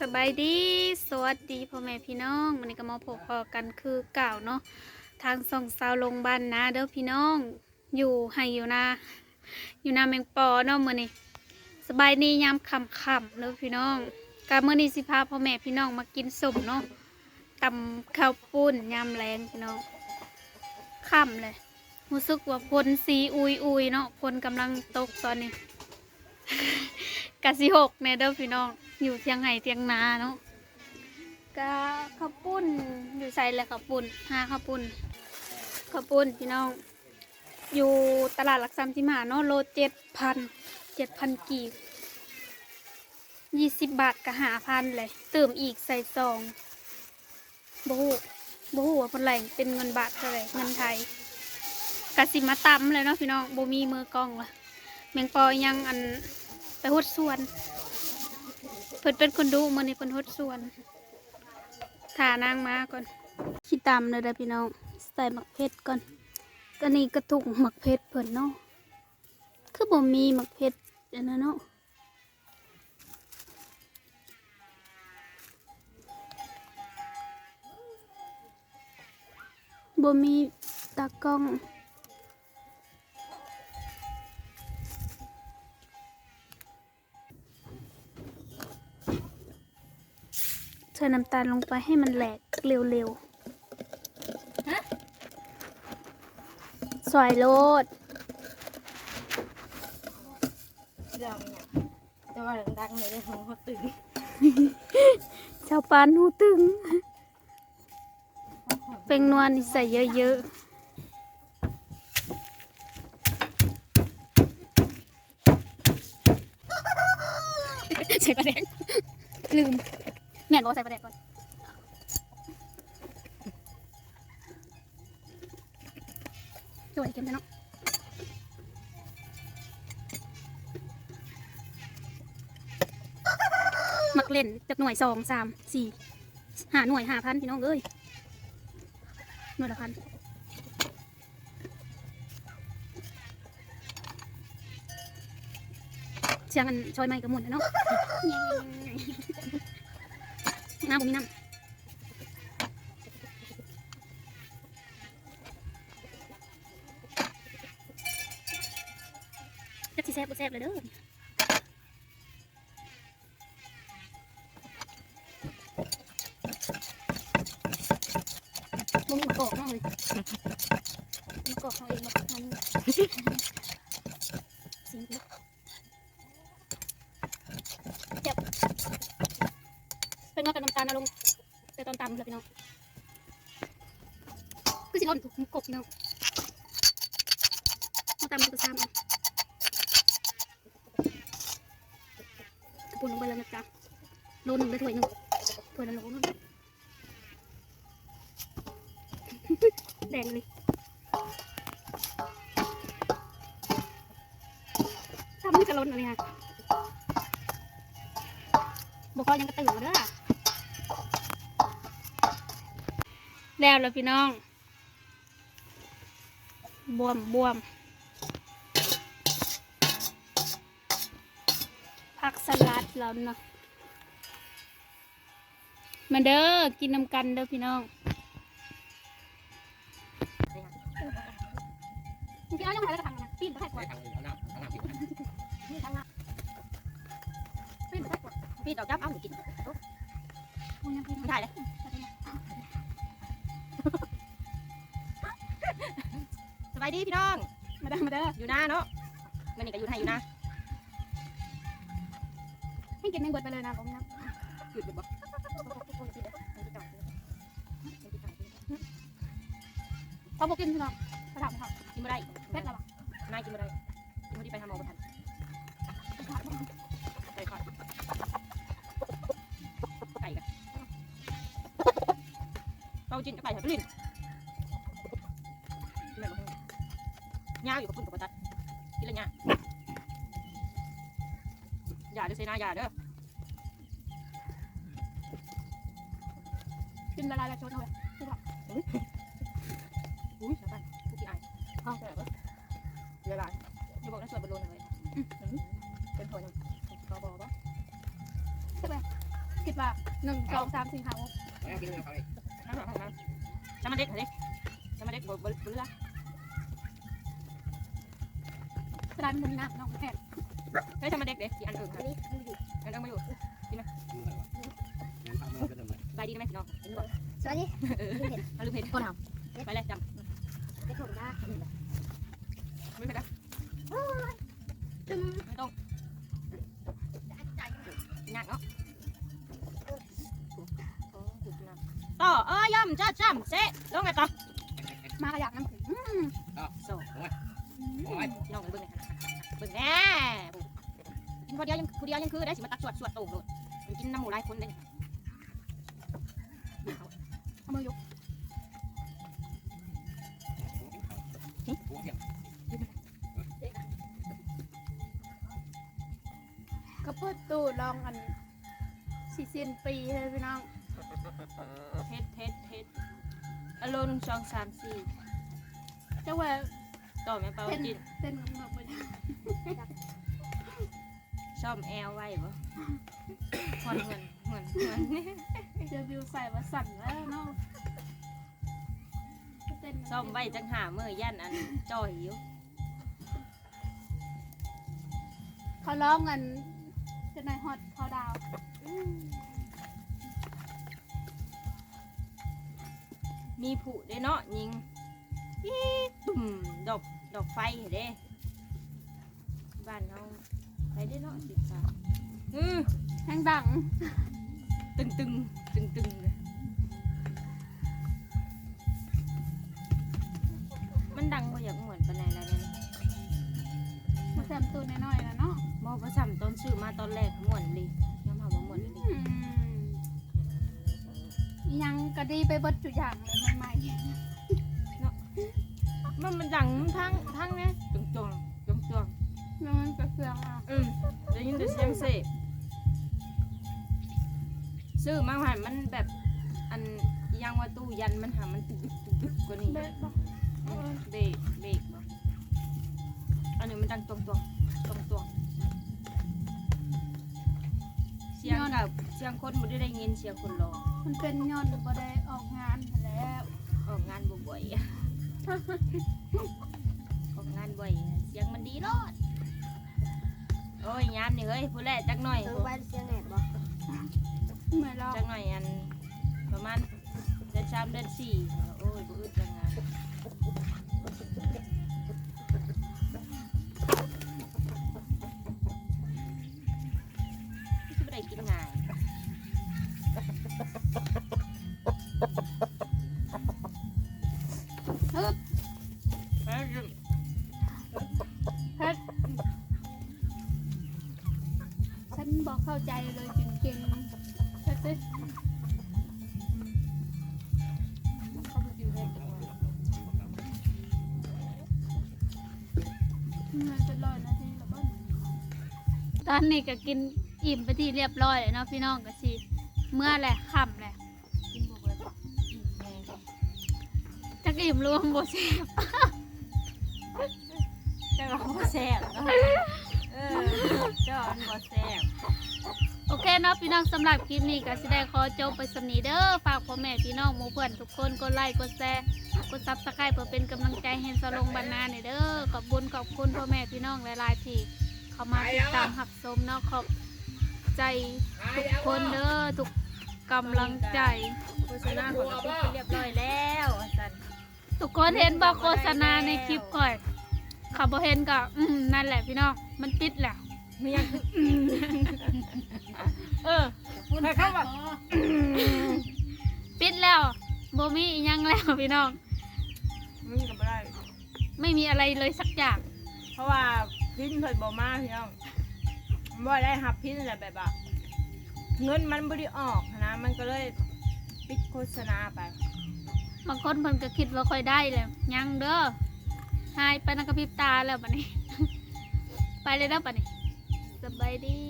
สบายดี สวัสดีพ่อแม่พี่น้องมันนี้ก็มาพบพอกันคือเก่าเนาะ ทางส่งสาวลงบ้านนะเด้อพี่น้อง อยู่ให้อยู่นา อยู่นาแมงปอเนาะมื้อนี้สบายดียามค่ำๆเด้อพี่น้องกะมื้อนี้สิพาพ่อแม่พี่น้องมากินสมเนาะตำข้าวปุ้นยามแรงพี่น้องค่ำเลยรู้สึกว่าฝนสีอุยอุยๆเนาะฝนกำลังตกตอนนี้กะสิหกแน่เด้อพี่น้อง อยู่เทียงไห่เทียงนาเนาะกะข้าวปุ้นอยู่ใส่แล้วข้าวปุ้นหาข้าวปุ้นข้าวปุ้นพี่น้อง อยู่ตลาดหลักสามสิบห้าเนาะโลเจ็ดพันเจ็ดพันกีบยี่สิบบาทกะหาพันเลยเติมอีกใส่ซองบฮูบฮูว่าเป็นไรเป็นเงินบาทเท่าไรเงินไทยกสิมาตำเลยเนาะพี่น้องโบมีมือกล้องละแมงปอยังอันไปหดส่วน เพิ่นเป็นคนดูมันนี่เพิ่นหดส่วนถานางมาก่อนขี้ตำเลยเด้อพี่น้องใส่หมักเพชรก่อนก็นี่กระตุกหมักเพชรเพิ่นเนาะคือบ่มีหมักเพชรอันนั้นเนาะบ่มีตากล้อง ใส่น้ำตาลลงไปให้มันแหลกเร็วๆสอยโลดเรื่องเนี่ยแต่ว่าดังๆเลยได้ของเขาตื่นชาวปานหูตึง เป็นนวลนี่ใส่เยอะๆใส่ประเด็นลืม แม่นบอกว่าใส่ประเด็นก่อนสวยเกินไปเนาะมักเล่นจากหน่วยสองสามสี่หาหน่วยหาพันพี่น้องเอ้ยหน่วยละพันเสียงมันชอยไม่กระมุนนะเนาะ น้ำผมมีน้ำจะสิแซ่บบ่แซ่บเลยเด้อมึงมากอกมากเลยมากอกเขาเองมากอกเขาสิงเจ็บเป็นว่ากับน้ำตาลนะลุง แต่ตอนตำเลยพี่น้องคือสิร้นถูกกบพี่น้องมาตำมันก็ซ้ำกระปุนลงไปเลยนะจ๊ะโลหนึ่งได้ถ้วยหนึ่งถ้วยละโลนึงแดงเลยทำมันจะล้นอะไรฮะบอกว่ายังกระตื่นมาเด้อ แล้วแล้วพี่น้อง บวมบวมผักสลัดแล้วเนาะมาเด้อกินน้ำกันเด้อพี่น้องพี่เอายังไงแล้วก็ทำนะปีนไปให้กว่าทางเอาน้ำเอาน้ำผิวนี่ทางละปีนไปให้กว่าพี่ดอกยับเอาหนูกินมึงยังปีนไม่ได้เลย สบายดีพี่น้อง มาได้มาได้อยู่นาเนาะมันนี่ก็อยู่ไทยอยู่นาให้กินแมงบดไปเลยนะผมนะหยุดบ่พอบอกกินพี่น้องกระถางเขากินไม่ได้เผ็ดแล้วอะนายกินไม่ได้กินไม่ได้ไปหาหมอบ่ทันไปก่อนไก่กันเราจินกับไก่หัวลิ้น ย่างอยู่กับคุณกับตัดกินอะไรย่างอย่าเด้อเซนาอย่าเด้อกินละลายละชนเอาเลยอุ้ยสบายกูกี่อายห้องแต่แบบเวลาจะบอกได้ส่วนบนโลนเลยเป็นผลกอบอปะใช่ไหมคิดว่าหนึ่งสองสามสี่ห้าหกไม่กินเขาเลยน้ำหนักน้ำจะมาเด็กเหรอเด็กจะมาเด็กบนบนเรือ ร้านมุนน้ำน้องแพทย์เฮ้ยจะมาเด็กเด็กกี่อันเอิงค่ะอันเอิงมาอยู่ไปดีไหมพี่น้องสวัสดีเออมาลืมเพจคนทำไปเลยจเด็กผมนะำไม่เป็นไรจุ่มไม่ต้องยากเนาะต่อเอ้ยย่ำจ้าจ้ำเซ่ลงไงต่อมากระยากน้ำผึ้งอืมโซ่พี่ น้องเบิ่งไงเบิ่งแน่ผู้เดียวยังผู้เดียวยังคือได้สิมาตักสวดสวดโต่งเลยมันกินน้ำหมูหลายคนเลยเอามือยกก็เปิดตู้ลองอันสี่สิ้นปีเลยพี่น้องเทสเทสเทสอารมณ์สองสามสี่จ้าว่า ต่อแม่เปาเต้นกินเต้นกับเงือกไปได้ซ่อมแอลไว้บ่หอนเงินเงินเงินเจอวิวใส่ว่าสั่นแล้วเนาะเต้นซ่อมไว้จังหาเมื่อย่านอันจ่อยอยู่เขาร้องกันจะนายฮอตเขาดาวมีผุได้เนาะยิงอี๊ดตุ่มดอก ดอกไฟเด้ บ้านเราไปได้เนาะสิสาอือแห้งดัง ตึงตึงตึงตึงเลยมันดังมาอย่างเหมือนปานใดแล้วเนี่ยมาแซมตูนน้อยๆนะเนาะมอประจำต้นซื้อมาตอนแรกม่วนเลยย้ำหาว่าม่วนเลยอืมยังก็ดีไปเบดจุดอย่างเลยใหม่ มันมันดังทั้งทั้งเนี่ยจงจงจงจงๆแล้วมันก็เฟืองอะอืมได้ยินแต่เสียงเสพซื้อมาหันมันแบบอันอิหยังว่าตู้ยันมันหามันตึกตึกตึกตึกกว่านี้เบดบ่อืมเบรกเบรกบ่อันนี้มันดังตรงตรงตรงตรงเสียงกับเสียงคนบ่ได้ได้ยินเสียงคนร้องมันเป็นย้อนบ่ได้ออกงานหั้นแหล้วออกงานบ่บ่อย ออกงานบ่อยเสียงมันดีรอดโอ้ยยามนี่เฮ้ยผู้แรกจักหน่อยเออผู้ไว้เสียงแหนบ่เหมือนเราจักหน่อยอันประมาณเดือนสามเดือนสี่โอ้ยบ่อึดจังงานสิบ่ได้กินง่าย เลยจริงๆเฮ็ดสิเขาบ่กินเผ็ดจังว่ามันเป็นรอยนาทีแล้วบ่ตอนนี้ก็กินอิ่มไปที่เรียบร้อยแล้วเนาะพี่น้องก็สิเมื่อแหละค่ำแหละกินบ่เบิดแม่ก็จักอิ่มรวมบ่แซ่บเจ้าก็บ่แซ่บเนาะเออเจ้ามันบ่แซ่บ เนาะพี่น้องสำหรับคลิปนี้ก็สิได้ขอจบไปสำนีเด้อฝากพ่อแม่พี่น้องหมู่เพื่อนทุกคนกดไลค์กดแชร์กดซับสไครป์เพื่อเป็นกำลังใจให้สลงบรรณาเนี่ยเด้อขอบคุณขอบคุณพ่อแม่พี่น้องหลายๆที่เข้ามาติดตามหับชมเนาะขอบใจทุกคนเด้อทุกกำลังใจโฆษณาของเราปิปเรียบร้อยแล้วอาจารย์ทุกคนเห็นบอกโฆษณาในคลิปก่อยขับบเห็นก็อืมนั่นแหละพี่น้องมันปิดแหล้ วมียังคือเออใครเข้ามาปิดแล้วบ่มีอีหยังแล้วพี่น้องมึงก็บ่ได้ ไม่มีอะไรเลยสักอย่าง เพราะว่าพินเพิ่นบ่มาพี่น้องบ่ได้รับพินอะไรแบบว่าเงินมันบ่ได้ออกนะ มันก็เลยปิดโฆษณาไป บางคนเพิ่นก็คิดว่าค่อยได้เลยยังเด้อหายไปนักกระพริบตาแล้วบัดนี้ ไปเลยเด้อบัดนี้ สบายดี